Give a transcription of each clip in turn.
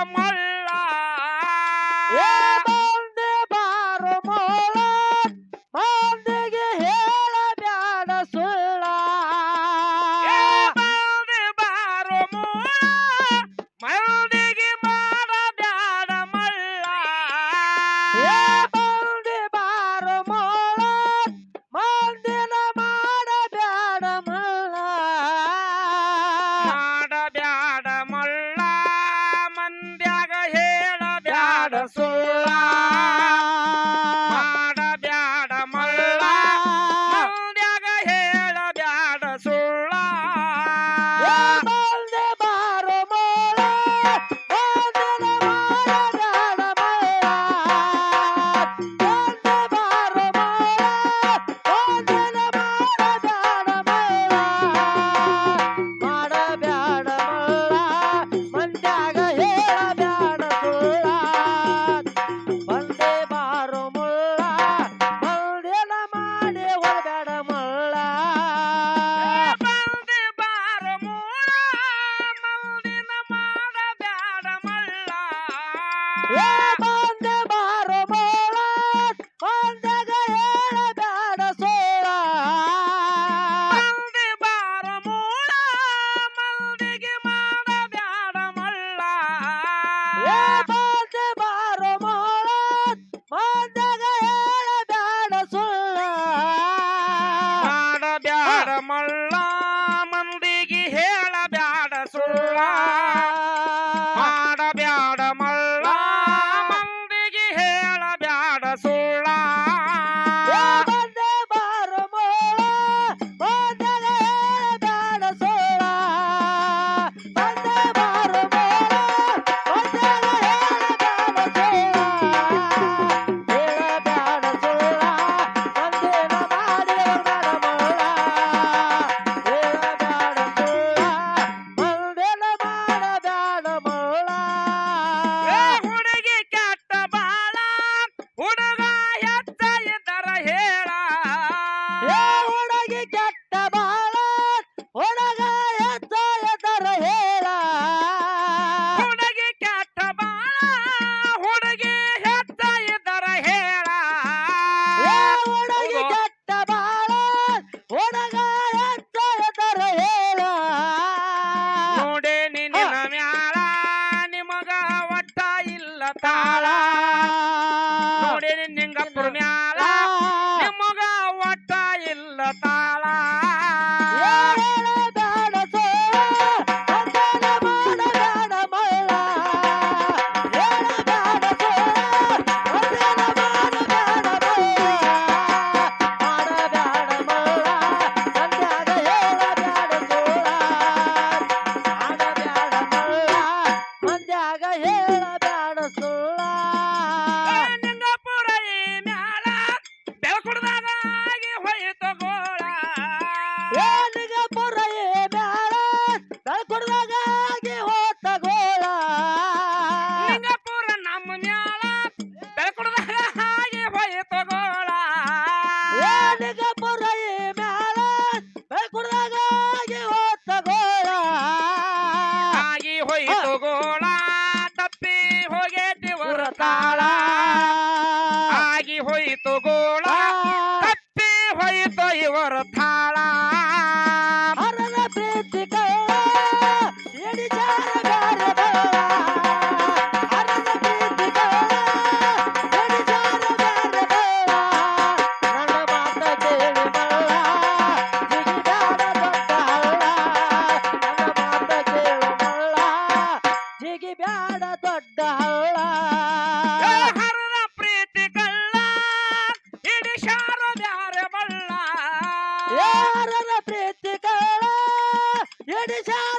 I'm my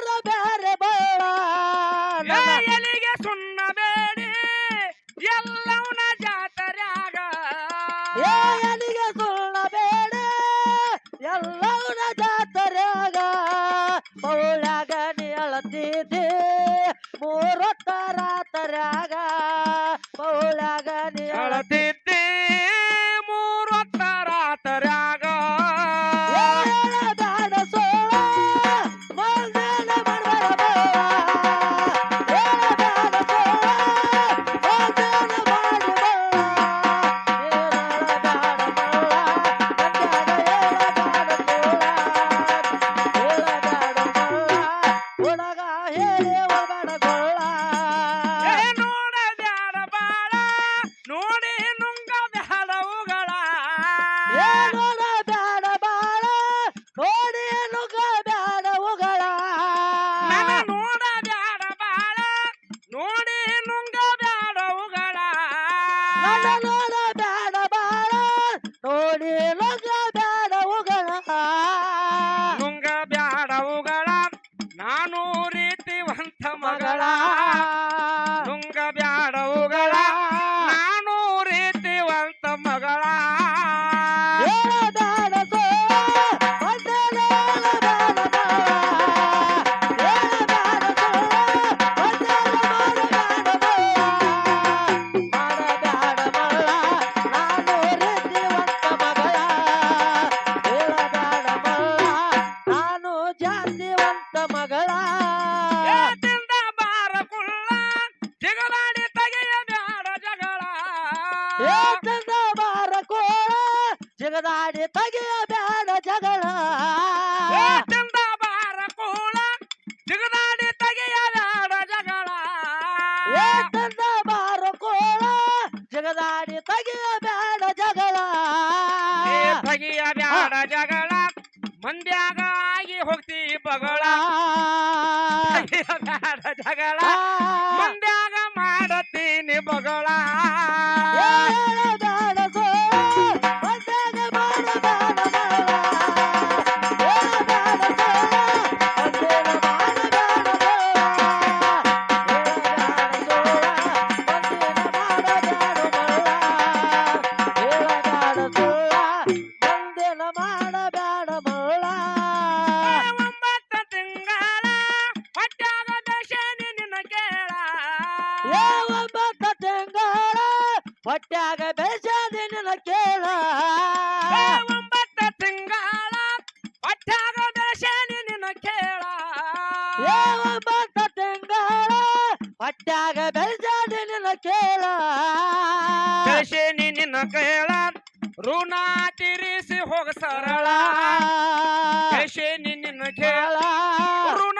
Araba. ಏ ತೆಗೆಯ ಬ್ಯಾಡ ಜಗಳ. ಮಂದ್ಯಾಗ ಆಗಿ ಹೋಗ್ತಿ ಬಗಳ. ಬ್ಯಾಡ ಜಗಳ. ತಿಂಗಳ ಪಟ್ಟಾಗ ಬೆಳೆಸದೆ ನಿನ್ನ ಕೇಳ. ದಶನಿ ನಿನ್ನ ಕೇಳ ಋಣ ತೀರಿಸಿ ಹೋಗ ಸರಳ. ದಶನಿ ನಿನ್ನ ಕೇಳ. ಋಣ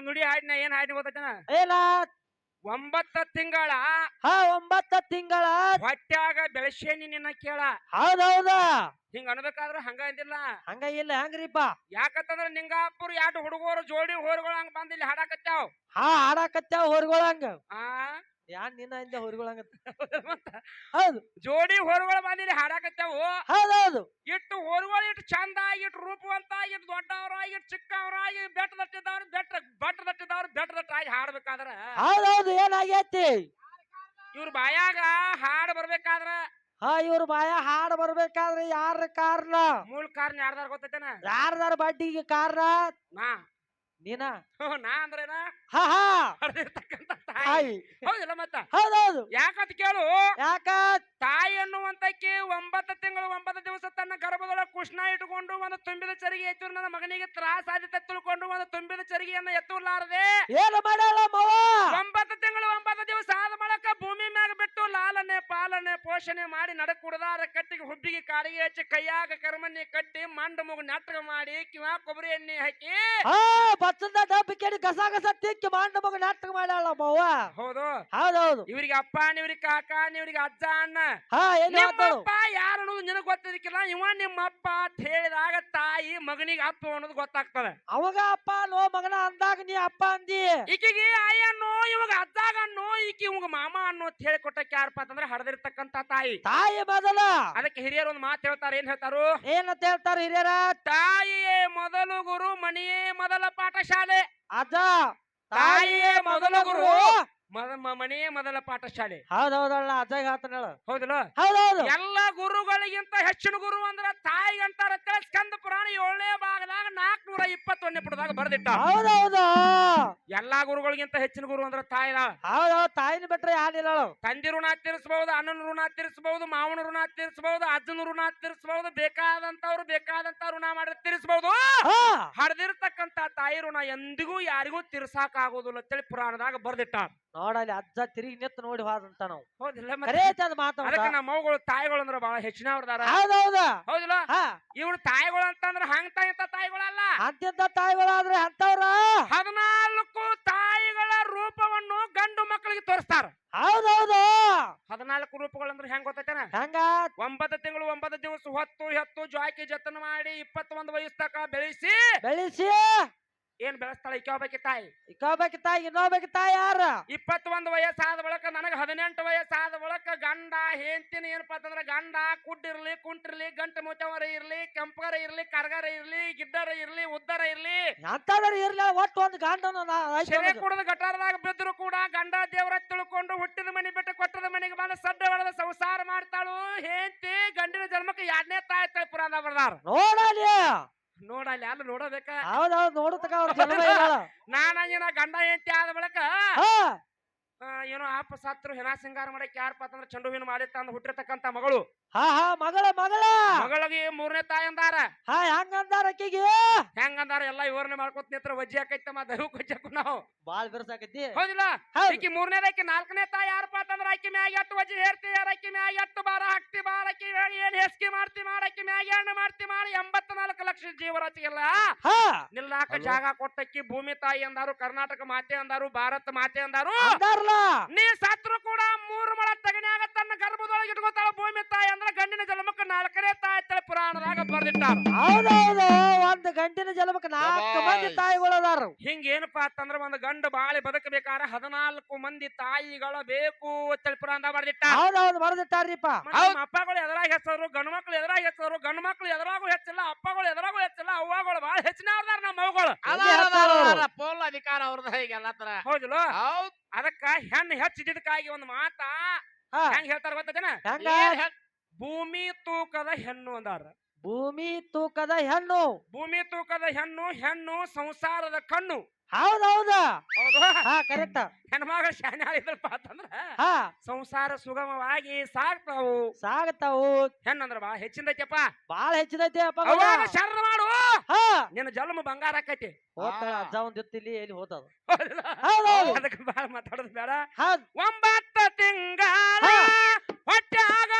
ನುಡಿ ಹಾಡಿನ ಏನ್ ಹಾಡಿ ಗೊತ್ತೈತನ? ಏನ? ಒಂಬತ್ತ ತಿಂಗಳ. ಹಾ ಒಂಬತ್ತ ತಿಂಗಳ. ಹೊಟ್ಯಾಗ ಬೆಳಸೇನಿ ನಿನ್ನ ಕೇಳ. ಹೌದೌದ. ಹಿಂಗ ಅನ್ಬೇಕಾದ್ರ ಹಂಗ ಅಂದಿಲ್ಲ. ಹಂಗ ಇಲ್ಲ ಹೆಂಗ್ರಿಪ್ಪ. ಯಾಕಂತಂದ್ರ ನಿಂಗಾಪುರ್ ಎರಡು ಹುಡುಗರು ಜೋಡಿ ಹೋರ್ಗಳ ಹಂಗ ಬಂದ್ ಇಲ್ಲಿ ಹಾಡಾಕತ್ಯಾವ. ಹಾ ಆಡಾಕತ್ಯಾವ ಹೊರ್ಗೊಳಂಗ ಆ? ಯಾನ್ ನಿನ್ನ ಹಿಂದೆ ಹೊರ್ಗೊಳಂಗ ಮತ್ತ ಹೌದು. ಜೋಡಿ ಹೋರಿಗಳು ಬಂದ್ ಹಾಡಾಕತ್ತೇವು. ಹೌದೌದು. ಇಟ್ಟು ಹೋರಿಗಳು ಇಟ್ಟು ಚಂದ ಇಟ್ಟು ರೂಪವಂತ ಇಟ್ಟು ದೊಡ್ಡವ್ರ ಇಟ್ಟು ಚಿಕ್ಕವ್ರ ಇಟ್ಟು ಬೆಟ್ಟ ದಟ್ಟಿದವ್ರು ಬೆಟ್ಟ ಬಟ್ಟ ದಟ್ಟಿದವ್ರು ಬೆಟ್ಟ ದಟ್ಟಾಗಿ ಹಾಡ್ಬೇಕಾದ್ರ? ಹೌದೌದು ಏನಾಗೈತಿ? ಇವ್ರ ಬಾಯಾಗ ಹಾಡ್ ಬರ್ಬೇಕಾದ್ರ? ಹಾ ಇವ್ರ ಬಾಯ ಹಾಡ್ ಬರ್ಬೇಕಾದ್ರೆ ಯಾರ ಕಾರಣ? ಮೂಲ ಕಾರಣ ಯಾರ್ದಾರ ಗೊತ್ತೈತೇನ? ಯಾರ್ದಾರ ಬಡ್ಡಿಗೆ ಕಾರಣ? ನಾ. ನೀನ? ನಾ ಅಂದ್ರೇನಾ? ಹಾ ಹಾ. ತಾಯಿ ಹೌದಿಲ್ಲ ಮತ್ತ ಹೌದೌದು. ಯಾಕಂತ ಕೇಳು. ಯಾಕ ತಾಯಿ ಅನ್ನುವಂತಕ್ಕೆ ಒಂಬತ್ತು ತಿಂಗಳು ಒಂಬತ್ತು ದಿವಸ ತನ್ನ ಗರ್ಭದೊಳಗೆ ಕುಷ್ಣ ಇಟ್ಟುಕೊಂಡು ಒಂದು ತುಂಬಿದ ಚರಿಗೆ ಎತ್ತೂರು ನನ್ನ ಮಗನಿಗೆ ತ್ರಾಸ ಆದಿತ ತಿಳ್ಕೊಂಡು ಒಂದು ತುಂಬಿದ ಚರಿಗೆಯನ್ನ ಎತ್ತೂರ್ಲಾರದೆ. ಏನು ಮಾಡಲ್ಲ ಒಂಬತ್ತು ತಿಂಗಳು ಒಂಬತ್ತು ದಿವಸ ಆದ ಬಳಕ ಭೂಮಿ ಮ್ಯಾಗ ಬಿಟ್ಟು ಲಾಲನೆ ಪಾಲನೆ ಪೋಷಣೆ ಮಾಡಿ ನಡಕ್ ಕುಡದಾರ ಕಟ್ಟಿಗೆ ಹುಬ್ಬಿಗೆ ಕಾಡಿಗೆ ಹಚ್ಚಿ ಕೈಯಾಗ ಕರ್ಮನ್ನಿ ಕಟ್ಟಿ ಮಂಡ ಮಗು ನಾಟಕ ಮಾಡಿ ಕಿವಾ ಕೊಬ್ಬರಿ ಎಣ್ಣೆ ಹಾಕಿ. ಆ ಭತ್ತದ ಡಬ್ಬಿ ಕೇಳಿ ಕಸ ಗಸ ತಿಕ್ಕಿ ಮಂಡ ಮಗು ನಾಟಕ ಮಾಡಲ್ಲ ಹೌದು. ಹೌದೌದು. ಇವ್ರಿಗೆ ಅಪ್ಪ ಇವ್ರಿಗೆ ಕಾಕ ಇವ್ರಿಗೆ ಅಜ್ಜ ಅಣ್ಣ ಹಾ ಏನು ನಿಮ್ಮಪ್ಪ ಯಾರು ಅನ್ನೋದು ನಿನಗ್ ಗೊತ್ತಿದಕ್ಕಿಲ್ಲ ಇವ ನಿಮ್ಮಪ್ಪ ಅಂತ ಹೇಳಿದಾಗ ತಾಯಿ ಮಗನಿಗೆ ಅಪ್ಪ ಅನ್ನೋದು ಗೊತ್ತಾಗ್ತದೆ. ಅವಾಗ ಅಪ್ಪ ನೋ ಮಗನ ಅಂದಾಗ ನೀ ಅಪ್ಪ ಅಂದಿ? ಈಕಿಗೆ ಆಯ ಅನ್ನೋ ಇವಾಗ ಅಜ್ಜಾಗ ಅನ್ನೋ ಈಕಿ ಇವಾಗ ಮಾಮ ಅನ್ನೋ ಅಂತ ಹೇಳಿ ಕೊಟ್ಟಕ್ಕೆ ಯಾರಪ್ಪ ಅಂತಂದ್ರೆ ಹಡದಿರ್ತಕ್ಕಂತ ತಾಯಿ. ತಾಯಿ ಬದಲ. ಅದಕ್ಕೆ ಹಿರಿಯರು ಒಂದು ಮಾತು ಹೇಳ್ತಾರೆ ಏನ್ ಹೇಳ್ತಾರು? ಏನಂತ ಹೇಳ್ತಾರ ಹಿರಿಯರ? ತಾಯಿಯೇ ಮೊದಲು ಗುರು ಮನೆಯೇ ಮೊದಲ ಪಾಠಶಾಲೆ. ಅಜ್ಜ ತಾಯಿಯೇ ಮೊದಲ ಗುರು. ಮದ ಮ- ಮನೆಯೇ ಮೊದಲ ಪಾಠಶಾಲೆ. ಅಜ್ಜಾಗ ಹೇಳು. ಹೌದಲ್ಲ? ಹೌದೌದು. ಎಲ್ಲ ಗುರುಗಳಿಗಿಂತ ಹೆಚ್ಚಿನ ಗುರು ಅಂದ್ರ ತಾಯಿ ಅಂತಾರ ಅಂತೇಳಿ ಸ್ಕಂದ ಪುರಾಣ ಏಳನೇ ಭಾಗದಾಗ ನಾಲ್ಕನೂರ ಇಪ್ಪತ್ತೊಂದನೇ ಪುಟದಾಗ ಬರೆದಿಟ್ಟ. ಹೌದೌದು. ಎಲ್ಲಾ ಗುರುಗಳಿಗಿಂತ ಹೆಚ್ಚಿನ ಗುರು ಅಂದ್ರ ತಾಯಿ ಹೌದೌದು ತಾಯಿನ ಬಿಟ್ರೆ ಯಾರಿಲ್ಲ ತಂದಿ ತಂದೆ ಋಣ ತೀರಿಸಬಹುದು ಅಣ್ಣನ ಋಣ ತೀರಿಸಬಹುದು ಮಾವನ ಋಣ ತೀರಿಸಬಹುದು ಅಜ್ಜನ ಋಣ ತೀರಿಸಬಹುದು ಬೇಕಾದಂತವ್ರು ಬೇಕಾದಂತ ಋಣ ಮಾಡಿ ತೀರಿಸಬಹುದು. ಹಾ. ಹಡ್ದಿರ್ತಕ್ಕಂತ ತಾಯಿ ಋಣ ಎಂದಿಗೂ ಯಾರಿಗೂ ತೀರ್ಸಾಕ್ ಆಗೋದಿಲ್ಲ ಅಂತೇಳಿ ಪುರಾಣದಾಗ ಬರ್ದಿಟ್ಟ. ನೋಡಲ್ಲಿ ಅಜ್ಜ ತಿರುಗಿ ನಿಂತು ನೋಡಿ ಹೋದಂತ ನಾವು. ಹೌದಿಲ್ಲ ಕರೆ ಚಂದ ಮಾತಾಡ ಅದಕ್ಕೆ ನಮ್ಮ ತಾಯಿಗಳು ಅಂದ್ರೆ ಬಹಳ ಹೆಚ್ಚಿನವ್ರದಾರ ಹೌದೌದ. ಹೌದಿಲ್ಲ? ಇವ್ರು ತಾಯಿಗಳು ಅಂತಂದ್ರ ಹಂಗ ಇಂತ ತಾಯಿಗಳಲ್ಲ. ಅಂತಿದ್ದ ತಾಯಿಗಳಾದ್ರೆ ಅಂತವ್ರ ಹದಿನಾಲ್ಕು ತಾಯಿಗಳ ರೂಪವನ್ನು ಗಂಡು ಮಕ್ಕಳಿಗೆ ತೋರಿಸ್ತಾರ. ಹೌದೌದು. ಹದಿನಾಲ್ಕು ರೂಪಗಳಂದ್ರೆ ಹೆಂಗ್ ಗೊತ್ತೈತೇನ? ಹೆಂಗ? ಒಂಬತ್ತು ತಿಂಗಳು ಒಂಬತ್ತು ದಿವಸ ಹೊತ್ತು ಹೆತ್ತು ಜಾಕಿ ಜತನ ಮಾಡಿ ಇಪ್ಪತ್ತೊಂದು ವಯಸ್ಸು ತಕ ಬೆಳೆಸಿ ಬೆಳೆಸಿ. ಏನ್ ಬೆಳೆಸ್ತಾಳ? ಇಕ್ಕೋಬೇಕಿ ತಾಯಿ ಇಕ್ಕೋಬೇಕಿ ತಾಯಿ ಇನ್ನೋಬೇಕಿ ತಾಯಿ ಯಾರ? ಇಪ್ಪತ್ತೊಂದು ವಯಸ್ಸಾದ ಬಳಕ ನನಗೆ ಹದಿನೆಂಟು ವಯಸ್ಸಾದ ಬಳಕ ಗಂಡ ಹೆಂಡತಿನ ಏನಪ್ಪಾ ಅಂತಂದ್ರ ಗಂಡ ಕುಡ್ಡಿರ್ಲಿ ಕುಂಟಿರ್ಲಿ ಗಂಟು ಮುಚ್ಚವರ ಇರ್ಲಿ ಕೆಂಪಗರ ಇರ್ಲಿ ಕರ್ಗರ ಇರ್ಲಿ ಗಿಡ್ಡರ ಇರ್ಲಿ ಉದ್ದರ ಇರ್ಲಿ. ಅಂತದ್ರ ಇರ್ಲಿ ಒಟ್ಟು ಒಂದು ಗಂಡನ ಕುಡಿದ ಶೆರೆ. ಕುಡದ ಗಟಾರದಾಗ ಬಿದ್ರು ಕೂಡ ಗಂಡ ದೇವರ ತಿಳ್ಕೊಂಡು ಹುಟ್ಟಿದ ಮನೆ ಬಿಟ್ಟು ಕೊಟ್ಟದ ಮನೆಗೆ ಬಂದ ಸಡ್ಡ ಹೊಡೆದ ಸಂಸಾರ ಮಾಡ್ತಾಳು. ಹೆಂಡತಿ ಗಂಡಿನ ಜನ್ಮಕ್ಕೆ ಎರಡನೇ ತಾಯಿ ತಳಿ ಪುರಾಣ ಬರ್ದಾರ. ನೋಡಲಿ. ನೋಡಲ್ಲಿ ಅಲ್ಲಿ ನೋಡಬೇಕ? ಹೌದೌದು ನೋಡತಕ ಅವ್ರ ಜನ್ಮ ಇಲ್ಲ ನಾನ ಏನ ಗಂಡ ಹೆಂಡತಿ ಆದ ಬಳಕ ಏನೋ ಆಪ ಸತ್ರು ಹೆಣ ಸಿಂಗಾರ ಮಾಡಕ್ ಯಾರಪ್ಪ ಅಂತಂದ್ರ ಚಂಡು ಹೂವಿನ ಮಾಡಿ ತಂದು ಹುಟ್ಟಿರ್ತಕ್ಕಂತ ಮಗಳು. ಹಾ ಹಾ ಮಗಳ ಮಗಳ. ಮಗಳಿಗೆ ಮೂರನೇ ತಾಯಿ ಅಂದಾರ. ಹಾ ಹೆಂಗಂದಾರ ಅಕ್ಕಿಗೆ? ಹೆಂಗಂದಾರ ಎಲ್ಲಾ ವಿವರಣೆ ಮಾಡ್ಕೊತ ನಿತ್ರ ವಜ್ಜಿ ಆಕೈತಮ್ಮ ದೈವ ಕೊಚ್ಚಕು ನಾವು. ಬಾಳ್ ಬಿರ್ಸಾಕತಿ ಹೌದಿಲ್ಲ? ಮೂರನೇ ಈಕಿ ಮೂರನೇದಕ್ಕೆ ನಾಲ್ಕನೇ ತಾಯಿ ಯಾರಪ್ಪ ಅಂತಂದ್ರ ಅಕ್ಕಿ ಮ್ಯಾಗ ಎಟ್ಟು ವಜ್ಜಿ ಹೇರ್ತಿ ಯಾರ ಅಕ್ಕಿ ಮ್ಯಾಗ ಎಟ್ಟು ಬಾರ ಹಾಕ್ತಿ ಬಾರ ಆಕಿ ಏನ್ ಹೆಸ್ಕಿ ಮಾಡ್ತಿ ಮಾಡ ಆಕಿ ಮ್ಯಾಗ ಎಣ್ಣೆ ಮಾಡ್ತಿ ಮಾಡಿ ಎಂಬತ್ ನಾಲ್ಕು ಲಕ್ಷ ಜೀವರಾಶಿಗೆಲ್ಲ ಹಾ. ನಿಲ್ಲಾಕ. ಜಾಗ ಕೊಟ್ಟಕ್ಕಿ ಭೂಮಿ ತಾಯಿ ಅಂದಾರು ಕರ್ನಾಟಕ ಮಾತೆ ಅಂದಾರು ಭಾರತ ಮಾತೆ ಅಂದಾರು. ನೀ ಸತ್ರು ಕೂಡ ಮೂರು ಮಳ ತಗನ್ಯಾಗ ತನ್ನ ಗರ್ಭದೊಳಗೆ ಇಟ್ಕೋತಾಳ ಭೂಮಿ ತಾಯಿ ಅಂದ್ರ ಗಂಡಿನ ಜನ್ಮಕ್ಕೆ ನಾಲ್ಕನೇ ತಾಯಿ ತಳ ಪುರಾಣದಾಗ ಬರ್ದಿಟ್ಟಾರ. ಹೌದೌದು ಒಂದ್ ಗಂಟಿನ ಜನ್ಮಕ್ಕೆ ನಾಲ್ಕು ಮಂದಿ ತಾಯಿಗಳು ಅದಾರ. ಹಿಂಗ ಏನಪ್ಪಾ ಅಂತಂದ್ರ ಒಂದ್ ಗಂಡ ಬಾಳಿ ಬದುಕಬೇಕಾದ್ರೆ ಹದಿನಾಲ್ಕು ಮಂದಿ ತಾಯಿಗಳ ಬೇಕು ತಳಿ ಪುರಾಣದಾಗ ಬರ್ದಿಟ್ಟ ಹೌದೌದು ಬರ್ದಿಟ್ಟಾರ್ರಿಪ್ಪ. ನಮ್ಮ ಅಪ್ಪಗಳು ಎದುರಾಗಿ ಹೆಸರು ಗಂಡು ಮಕ್ಳು ಎದುರಾಗಿ ಹೆಸರು ಗಂಡು ಮಕ್ಳು ಎದುರಾಗೂ ಹೆಚ್ಚಿಲ್ಲ ಅಪ್ಪಗಳು ಎದುರಾಗೂ ಹೆಚ್ಚಿಲ್ಲ ಅವ್ವಗಳು ಬಾಳ ಹೆಚ್ಚಿನ ಅವ್ರದಾರ ನಮ್ಮ ಮಗಳು ಎಲ್ಲಿ ಅಧಿಕಾರ ಅವ್ರದ ಈಗೆಲ್ಲ ತರ ಹೌದಿಲ್ಲ? ಹೌದ್. ಅದಕ್ಕ ಹೆಣ್ಣು ಹೆಚ್ಚಿದ್ದಕ್ಕಾಗಿ ಒಂದು ಮಾತ ಹಾ. ಹೆಂಗ್ ಹೇಳ್ತಾರ ಗೊತ್ತದೇನ? ಹೆಂಗ? ಏನ್ ಹೇಳ್- ಭೂಮಿ ತೂಕದ ಹೆಣ್ಣು ಅಂದಾರ. ಭೂಮಿ ತೂಕದ ಹೆಣ್ಣು. ಭೂಮಿ ತೂಕದ ಹೆಣ್ಣು ಹೆಣ್ಣು ಸಂಸಾರದ ಕಣ್ಣು. ಹೌದೌದ ಹೌದು. ಹಾ ಕರೆಕ್ಟ್ ಹೆಣ್ಮಗಳ ಶಾನ್ಯಾಳಿದಲ್ಪ ಅಂತಂದ್ರ ಹಾ. ಸಂಸಾರ ಸುಗಮವಾಗಿ ಸಾಗ್ತಾವು ಸಾಗತಾವು ಹೆಣ್ಣಂದ್ರ ಬಾ ಹೆಚ್ಚಿನದೈತಿಯಪ್ಪ ಬಾಳ ಹೆಚ್ಚಿದೈತಿ ಅಪ್ಪ ಅವಾಗ ಶರಣ ಮಾಡು. ಹಾ. ನಿನ್ನ ಜನ್ಮ ಬಂಗಾರ ಆಕೈತಿ. ಹೋಗ್ತಾಳ ಅಜ್ಜ ಒಂದ್ ಇಲ್ಲಿ ಎಲ್ಲಿ ಹೋತದ ಹೌದಲ್ಲ? ಹೌದೌದು ಅದಕ್ಕೆ ಬಾಳ ಮಾತಾಡೋದು ಬೇಡ. ಹೌದ್. ಒಂಬತ್ತು ತಿಂಗಳ ಹಾ. ಹೊಟ್ಯಾಗ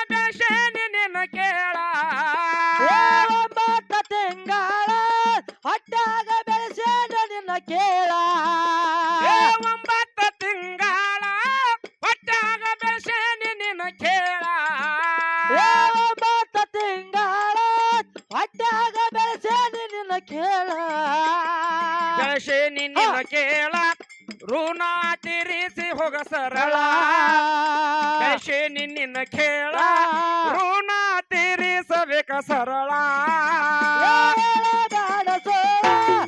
ಕೇಳ. ಒಂಬತ್ತು ತಿಂಗಳ ಹೊಟ್ಯಾಗ ಬೆಳೆಸೇನಿ ನಿನ್ನ ಕೇಳ. ಒಂಬತ್ತ ತಿಂಗಳ ಹೊಟ್ಟಾಗ ಬೆಳೆಸೇನಿ ನಿನ್ನ ಕೇಳ. ಬೆಳೆಸೇನಿ ನಿನ್ನ ಕೇಳ. ಋಣ ತೀರಿಸಿ ಹೋಗ ಸರಳ. ಬೆಳೆಸೇನಿ ನಿನ್ನ ಕೇಳ. ಋಣ ತೀರಿಸಬೇಕ ಸರಳ. ಸೋಳ,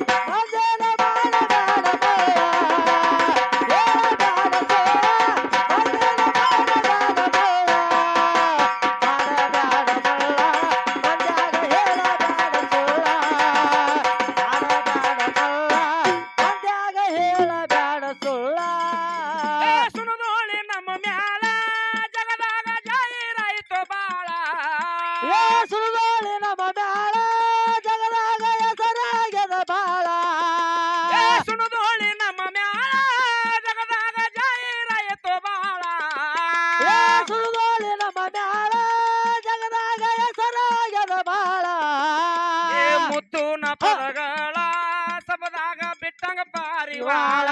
ಬಿಟ್ಟಂಗ ಪಾರಿವಾಳ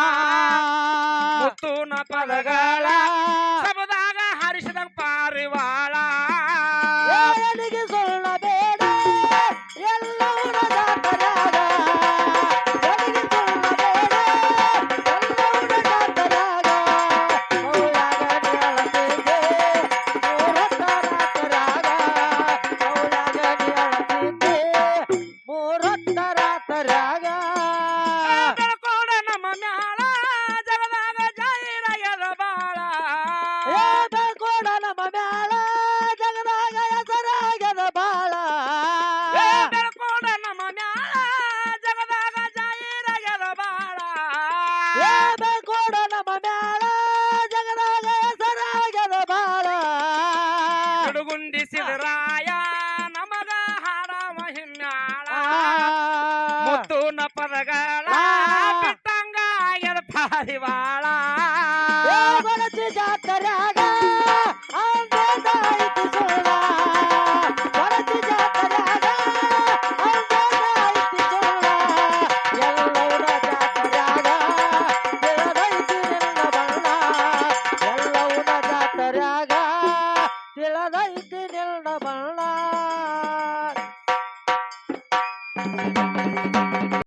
ಮುತ್ತುನ ಪದಗಳ ಸಬದಾಗ ಹರಿಸಿದಂಗ ಪಾರಿವಾಳ. ಮುತ್ತುನ